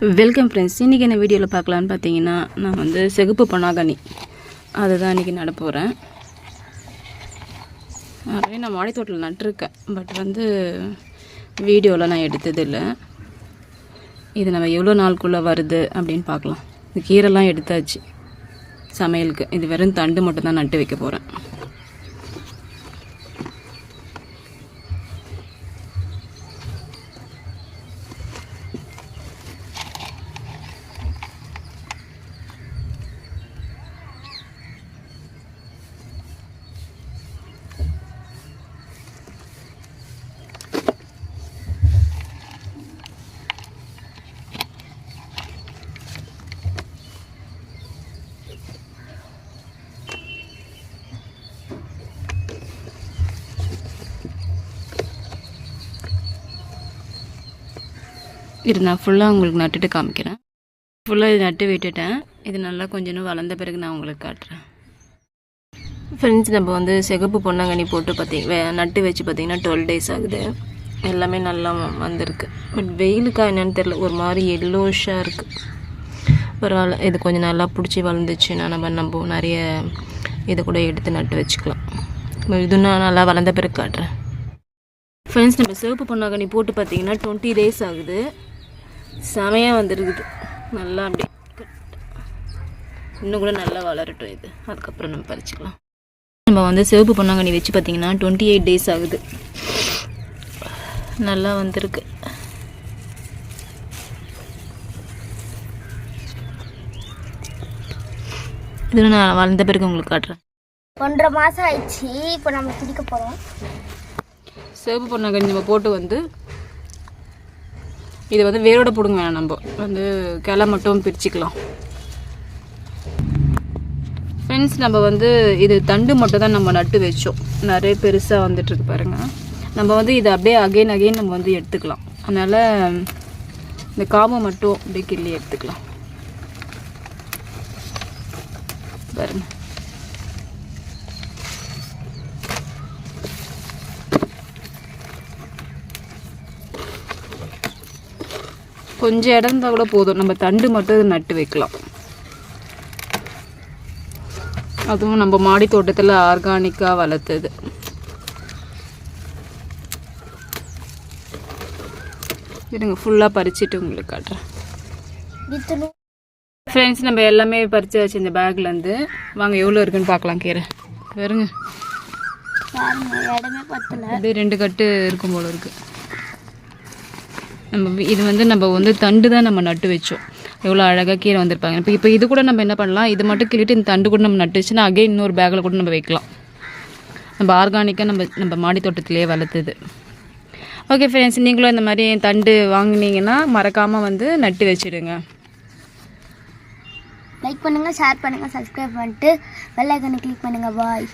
Welcome friends இன்றைக்கி என்ன வீடியோவில் பார்க்கலான்னு பார்த்தீங்கன்னா நான் வந்து செகுப்பு பொனாகனி அதுதான் இன்றைக்கி நட போகிறேன் நிறைய நான் மாடித்தோட்டில் நட்டிருக்கேன். பட் வந்து வீடியோவில் நான் எடுத்ததில்லை. இது நம்ம எவ்வளோ நாளுக்குள்ளே வருது அப்படின்னு பார்க்கலாம். இந்த கீரைலாம் எடுத்தாச்சு. சமையலுக்கு. இது வெறும் தண்டு மட்டும்தான் நட்டு வைக்க போகிறேன் இது நான் ஃபுல்லாக உங்களுக்கு நட்டுட்டு காமிக்கிறேன். ஃபுல்லாக இது நட்டு விட்டுட்டேன். இது நல்லா கொஞ்ச வளர்ந்த பிறகு நான் உங்களுக்கு காட்டுறேன். ஃப்ரெண்ட்ஸ் நம்ம வந்து சிகப்பு பொன்னாங்கண்ணி போட்டு பார்த்தீங்க நட்டு வச்சு பார்த்தீங்கன்னா டுவெல் டேஸ் ஆகுது. எல்லாமே நல்லா வந்திருக்கு. பட் வெயிலுக்காக என்னென்னு தெரில ஒரு மாதிரி எல்லோஷாக இருக்குது பரவாயில்ல. இது கொஞ்சம் நல்லா பிடிச்சி வளர்ந்துச்சுன்னா நம்ம நம்ம நிறைய இதை கூட எடுத்து நட்டு வச்சுக்கலாம். இது நான் நல்லா வளர்ந்த பிறகு காட்டுறேன். ஃப்ரெண்ட்ஸ் நம்ம சிவப்பு பொன்னாங்கண்ணி போட்டு பார்த்தீங்கன்னா டுவெண்ட்டி டேஸ் ஆகுது. செமையாக வந்துருக்குது. நல்லா அப்படி இன்னும் கூட நல்லா வளரட்டும் இது. அதுக்கப்புறம் நம்ம பறிச்சுக்கலாம். நம்ம வந்து சிவப்பு பொன்னாங்கண்ணி வச்சு பார்த்தீங்கன்னா டுவெண்ட்டி எயிட் டேஸ் ஆகுது. நல்லா வந்திருக்கு. இது நான் வளர்ந்த பிறகு உங்களுக்கு காட்டுறேன். ஒன்றரை மாதம் ஆயிடுச்சு. இப்போ நம்ம பிடிக்க போகிறோம் சிவப்பு பொன்னாங்கண்ணி நம்ம போட்டு வந்து இது வந்து வேரோட பிடுங்க வேணாம் நம்ம. வந்து கிளை மட்டும் பிரிச்சுக்கலாம். ஃப்ரெண்ட்ஸ் நம்ம வந்து இது தண்டு மட்டும் தான் நம்ம நட்டு வச்சோம். நிறைய பெருசாக வந்துட்டுருக்கு பாருங்கள் நம்ம வந்து இதை அப்படியே அகைன் அகைன் நம்ம வந்து எடுத்துக்கலாம். அதனால் இந்த காம்பை மட்டும் அப்படியே கிள்ளி எடுத்துக்கலாம். பாருங்கள் கொஞ்சம் இடம் இருந்தால் கூட போதும். நம்ம தண்டு மட்டும் இது நட்டு வைக்கலாம். அதுவும் நம்ம மாடி தோட்டத்தில் ஆர்கானிக்காக வளர்த்தது. இருங்க ஃபுல்லாக பறிச்சுட்டு உங்களுக்கு காட்டுறேன். ஃப்ரெண்ட்ஸ் நம்ம எல்லாமே பறிச்சு வச்சு இந்த பேக்லேருந்து வாங்க எவ்வளோ இருக்குன்னு பார்க்கலாம் கீரை. வருங்க. அப்படியே ரெண்டு கட்டு இருக்கும் போல இருக்கு. நம்ம இது வந்து நம்ம வந்து தண்டு தான் நம்ம நட்டு வச்சோம். எவ்வளோ அழகாக கீரை வந்திருப்பாங்க. இப்போ இப்போ இது கூட நம்ம என்ன பண்ணலாம்? இது மட்டும் கிள்ளிட்டு இந்த தண்டு கூட நம்ம நட்டு வச்சுன்னா அகைன் இன்னொரு பேக்கில் கூட நம்ம வைக்கலாம். நம்ம ஆர்கானிக்காக நம்ம நம்ம மாடி தோட்டத்திலேயே வளர்த்துது. ஓகே ஃப்ரெண்ட்ஸ் நீங்களும் இந்த மாதிரி தண்டு வாங்குனீங்கன்னா மறக்காமல் வந்து நட்டு வச்சிடுங்க. லைக் பண்ணுங்கள் ஷேர் பண்ணுங்கள் சப்ஸ்கிரைப் பண்ணிட்டு பெல் ஐக்கனை கிளிக் பண்ணுங்கள் பாய்